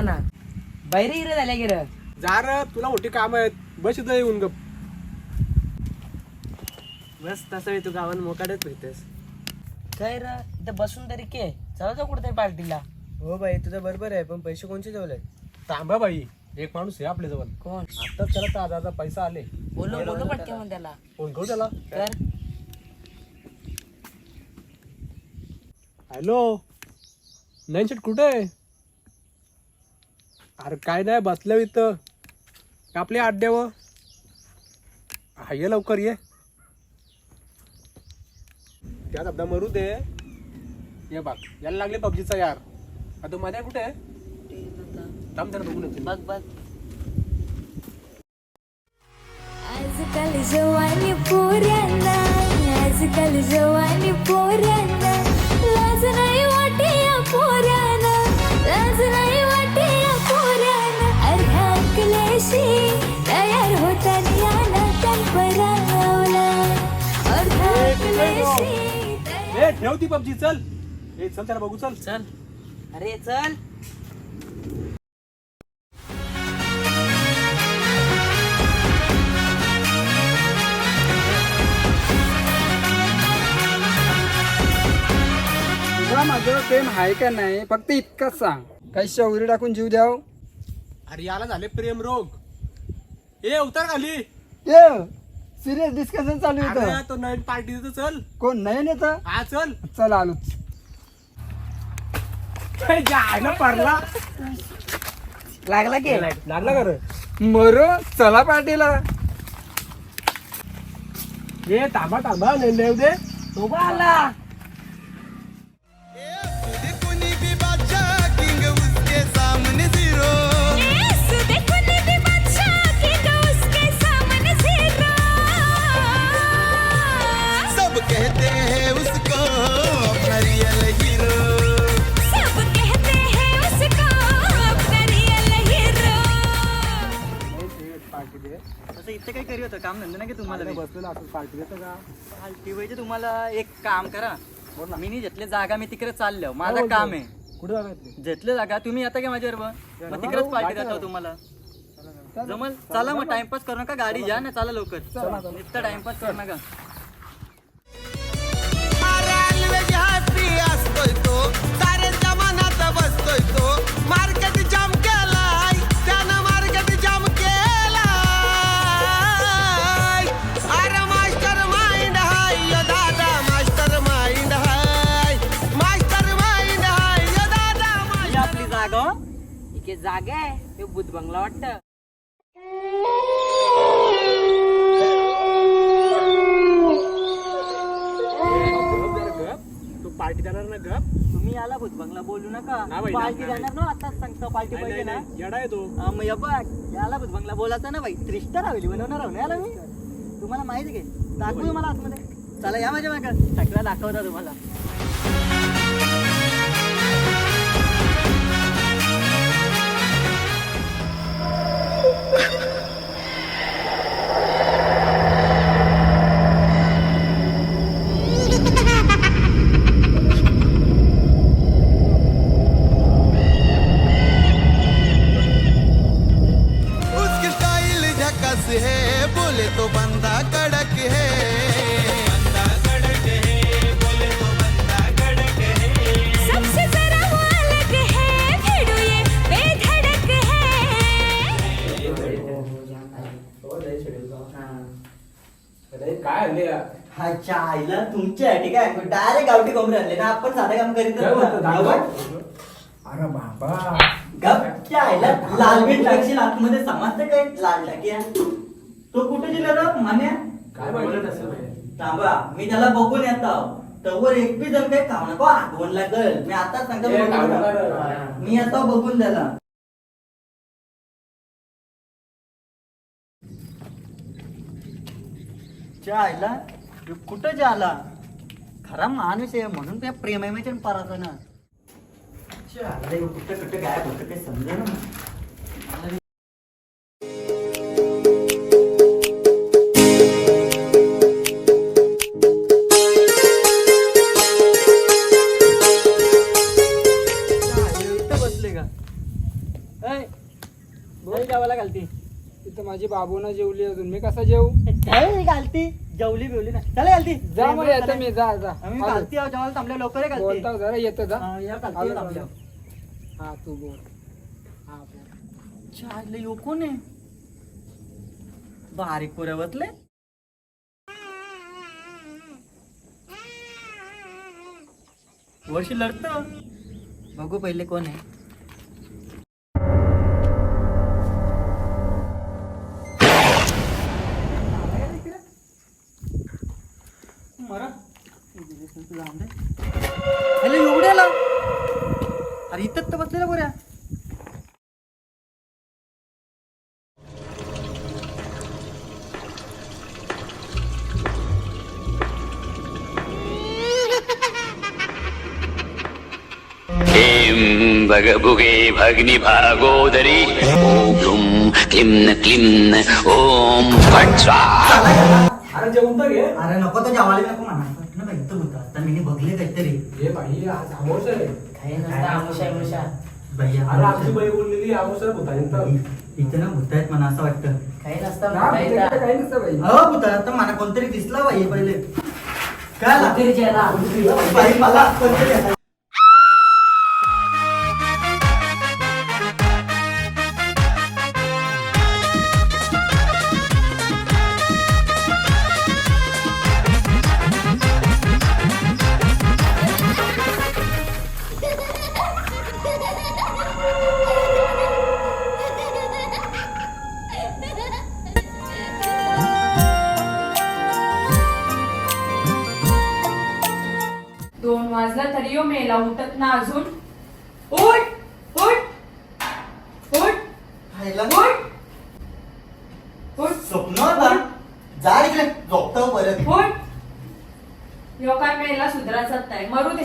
म्हणा. बैरे गिरे झाल्या गिर जा र तुला मोठी काम आहेत. बस इथं येऊन गप. बस तसं तू गावात मोकाडच फिरतेस काय र? इथं बसून तरी के. चला जाऊ कुठे पार्टीला. हो बाई तुझं बरोबर आहे पण पैसे कोणचे जेवले? थांबा बाई एक माणूस आहे आपल्या जवळ. कोण? आता त्याला ताजा ताजा पैसा आले. बोलो बोलो पटके मग त्याला. फोन करू त्याला? तर हॅलो नाही शेट कुठे आहे? अरे काय नाही बसल्या इथं. आपल्या अड्ड्यावर हा ये लवकर ये. त्यात अपदा मरू दे. ये बघ याला लागले पबजीचा यार. आता मध्ये कुठे आहे? थांब त्याला बघून येते. बघ बघ. आजकाल जवानी पोऱ्यांना आजकाल जवानी पोऱ्यांना ए ठेव ती पबजी चल. ए चल त्याला बघू चल. चल. अरे चल. तुला माझ्यावर प्रेम आहे का नाही फक्त इतकंच सांग. काही शौरी टाकून जीव द्याव. अरे याला झाले प्रेम रोग. ए उतर खाली. ये. सिरियस डिस्कशन चालू अरे होतं तो नवीन पार्टी देतो चल. कोण नाही येत हा चल. चल आलोच जायला पडला. लागला की? लागला का रे? मरो चला पार्टीला. ए थांबा थांबा देव दे तो बा आला. होतं काम धंदा नाही की तुम्हाला मला बसलेलं असं पार्टी देतं का? तुम्हाला एक काम करा. मी नाही घेतले जागा मी तिकडे चाललो. माझं बोलतो? काम आहे. कुठे जागा घेतले? जागा तुम्ही येता का माझ्याबरोबर? मग तिकडेच पार्टी देतो तुम्हाला. जमल? चला मग टाइमपास करू नका गाडी घ्या ना. चला लवकर. इतका टाइमपास करू नका. जागा आहे. ते बुध बंगला वाटत. तू पार्टी देणार ना गप? तुम्ही आला भूत बंगला बोलू नका. बाई, पार्टी ना, ना. आताच सांगतो पार्टी नाही, पाहिजे नाही, ना. नाही. येडा आहे तो. हा, मग या बघ. याला भूत बंगला बोलायचा ना बाई. थ्री स्टार हवेली बनवणार आहो ना याला मी? तुम्हाला माहिती आहे का? दाखवू तुम्हाला आतमध्ये. चला या माझ्या मागं. सगळं दाखवता तुम्हाला. काय आणले अच्छा आईला तुमच्या ठीक आहे डायरेक्ट गावठी कोंबडे आणले. ना आपण साधं काम करीत अरे बाबा. गपच्या आईला लाल बीट टाकशील आतमध्ये समजतं काय लाल टाकी तो कुठे गेला रे? मान्या? काय बोलत असेल थांबा मी त्याला बघून येतो. तवर एक बी जण काही खाऊ नको. आठवण लागल मी आता सांगतो ए, बघून. मी आता बघून त्याला. आईला कुठं जे आला खरा माणूस आहे म्हणून त्या प्रेमाच्या पराचा ना कुठं कुठं काय होतं काही समजा ना बाबूना जेवली अजून. मी कसा जेवू काय घालती. जेवली बिवली नाही. चला घालती. जा मग येतो मी. जा जा. आम्ही आलो. घालती आहोत. जेव्हा थांबल्या लवकर घालते. बोलता जरा येतो जा. हा, या घालती आलो, थांबल्या. आलो. हा तू बोल. हा बोल. चालले यो कोण आहे? बारीक बसले वर्षी लढत. बघू पहिले कोण आहे. मरा हॅलो एवढ्याला अरे इथंच तर बसलेला पोऱ्या ीं भगभुगे भग्निभागोदरी ॐ ग्लुं क्लिं क्लिं ॐ फट् स्वाहा अरे जेवण तर घे. अरे नको तर जेवायला नको म्हणा. म्हटलं बाई इथं होतं आता मी बघले काहीतरी. हे बाई आज आमोस आहे. काही नसतं आमुषा आमुषा बाई अरे आमची बाई बोललेली आमोस होता नंतर इथे ना भूत आहेत म्हणा असं वाटतं. काही नसतं ना, काही नसतं. काही नसतं बाई. हो भूत आता मला कोणतरी दिसला बाई पहिले. काय. बाई मला कोणतरी मेला उठत ना अजून? उठ उठ उठ खायला उठ उठ. स्वप्न होता जा इकडे झोपतो परत. उठ. यो काय मेला सुधराचाच नाही. मरू दे.